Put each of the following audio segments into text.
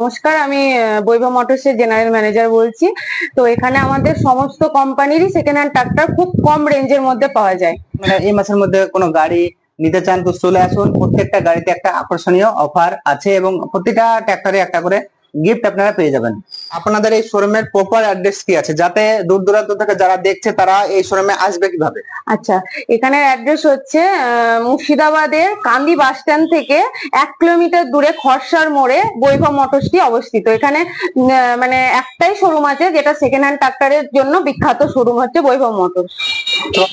নমস্কার, আমি বৈভব বৈভব মোটরসের general manager বলছি। তো এখানে আমাদের সমস্ত কোম্পানিরই সেকেন্ড হ্যান্ড ট্রাক্টর খুব কম রেঞ্জের মধ্যে পাওয়া যায়। মানে এই মাসের মধ্যে কোনো গাড়ি নিতে চান, তো চলে আসুন। প্রত্যেকটা গাড়িতে একটা আকর্ষণীয় অফার আছে এবং প্রতিটা ট্র্যাক্টরে একটা করে গিফট আপনারা পেয়ে যাবেন। আপনাদের এই শোরুমের প্রপার অ্যাড্রেস কি আছে? যাতে দূর দূরান্ত থেকে যারা দেখছে তারা এই শোরুমে আসবে কীভাবে? আচ্ছা এখানে অ্যাড্রেস হচ্ছে মুর্শিদাবাদের কান্দি বাস স্ট্যান্ড থেকে এক কিলোমিটার দূরে খরসার মোড়ে বৈভব মোটরসটি অবস্থিত। এখানে মানে একটাই শোরুম আছে যেটা সেকেন্ড হ্যান্ড ট্রাক্টরের জন্য বিখ্যাত শোরুম হচ্ছে বৈভব মোটরস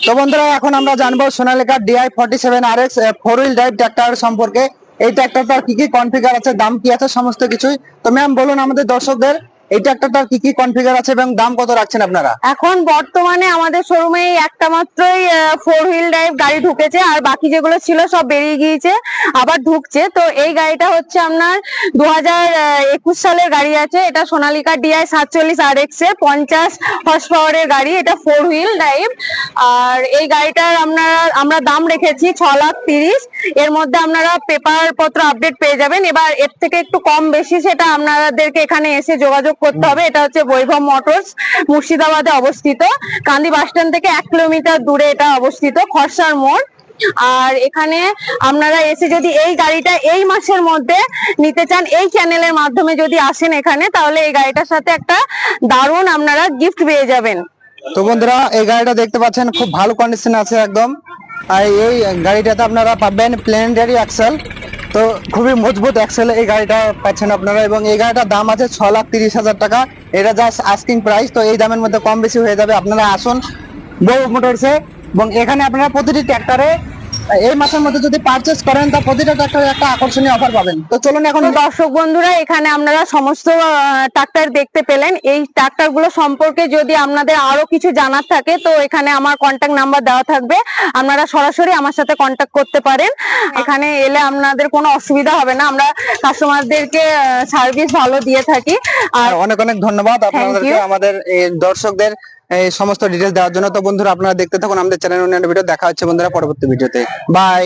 তো- বন্ধুরা এখন আমরা জানব Sonalika DI forty seven R X four wheel drive tractor সম্পর্কে। এই ট্র্যাক্টরটার কি কি কনফিগার আছে, দাম কি আছে, সমস্ত কিছুই। তো ম্যাম বলুন আমাদের দর্শকদের এই ট্র্যাক্টরটার কি কি কনফিগার আছে এবং দাম কত রাখছেন আপনারা? এখন বর্তমানে আমাদের শোরুমে একটা মাত্রই ফোর হুইল ড্রাইভ গাড়ি ঢুকেছে, আর বাকি যেগুলো ছিল সব বেরিয়ে গিয়েছে, আবার ঢুকছে। তো এই গাড়িটা হচ্ছে আপনার দু হাজার একুশ সালের গাড়ি আছে। এটা সোনালিকা ডিআই সাতচল্লিশ আর এক্সের পঞ্চাশ হর্স পাওয়ারের গাড়ি। এটা ফোর হুইল ড্রাইভ আর এই গাড়িটার আমরা আমরা দাম রেখেছি ছ লাখ তিরিশ। এর মধ্যে আপনারা পেপার পত্র আপডেট পেয়ে যাবেন। এবার এর থেকে একটু কম বেশি সেটা আপনাদেরকে এখানে এসে যোগাযোগ করতে হবে। এটা হচ্ছে বৈভব মোটরস, মুর্শিদাবাদে অবস্থিত। কান্দি বাস স্ট্যান্ড থেকে এক কিলোমিটার দূরে এটা অবস্থিত খরসার মোড়। আর এখানে আপনারা এসে যদি এই গাড়িটা এই মাসের মধ্যে নিতে চান, এই চ্যানেলের মাধ্যমে যদি আসেন এখানে, তাহলে এই গাড়িটার সাথে একটা দারুণ আপনারা গিফট পেয়ে যাবেন। তো বন্ধুরা, এই গাড়িটা দেখতে পাচ্ছেন, খুব ভালো কন্ডিশন আছে একদম। আর এই গাড়িটাতে আপনারা পাবেন প্লেনেটারি অ্যাক্সেল তো খুবই মজবুত এক্সেলে এই গাড়িটা পাচ্ছেন আপনারা এবং এই গাড়িটার দাম আছে ছ লাখ তিরিশ হাজার টাকা। এটা জাস্ট আস্কিং প্রাইস তো এই দামের মধ্যে কম বেশি হয়ে যাবে। আপনারা আসুন বউ মোটরসে এবং এখানে আপনারা প্রতিটি ট্র্যাক্টরে এই মাসের মধ্যে যদি পারচেস করেন তা প্রতিটা ট্র্যাক্টরে একটা আকর্ষণীয় অফার পাবেন। তো চলুন এখন দর্শক বন্ধুরা এখানে আপনারা সমস্ত ট্রাক্টর দেখতে পেলেন। এই ট্রাক্টরগুলো সম্পর্কে যদি আপনাদের আরও কিছু জানার থাকে তো এখানে আমার কন্ট্যাক্ট নাম্বার দেওয়া থাকবে। আপনারা সরাসরি আমার সাথে কন্ট্যাক্ট করতে পারেন। এখানে এলে আপনাদের কোনো অসুবিধা হবে না। আমরা কাস্টমারদেরকে সার্ভিস ভালো দিয়ে থাকি। আর অনেক অনেক ধন্যবাদ আপনাদেরকে. আমাদের এই দর্শকদের এই সমস্ত ডিটেলস দেওয়ার জন্য তো বন্ধুরা আপনারা দেখতে থাকুন আমাদের চ্যানেল অন্যান্য ভিডিও দেখা হচ্ছে বন্ধুরা পরবর্তী ভিডিওতে বাই